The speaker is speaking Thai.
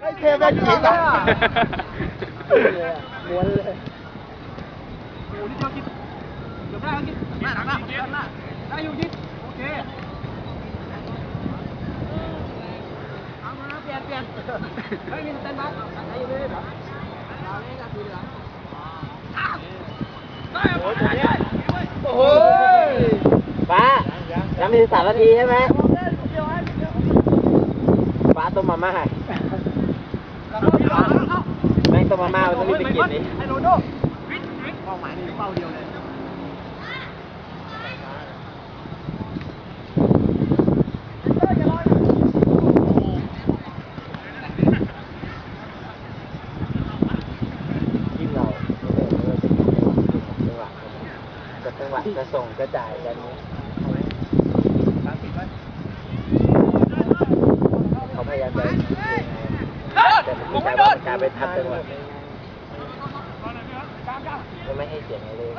ไอ้เคแม่งยิงอะม้วนเลยโอ้นี่เดียวกินเกือบได้แล้วกินหน้าหลังหน้าหน้าได้อยู่กินโอเคเอามาเปลี่ยนเปลี่ยนเฮ้ยมีสเตนบาร์ได้อยู่เลยเหรอเราเล่นกับทีเหรอโอ้ยโอ้โหฟ้ายังมีสามนาทีใช่ไหมฟ้าต้มมาม่าให้ แม่งต้มมาม่ามันต้องรีบไปกินนี่ไอ้โรโดวิทวิทเป้าหมายนี่เป้าเดียวเลยจะจังหวะจะส่งจะจ่ายกัน โดนการไปทับจังหวะก็ไม่ให้เสียงเลย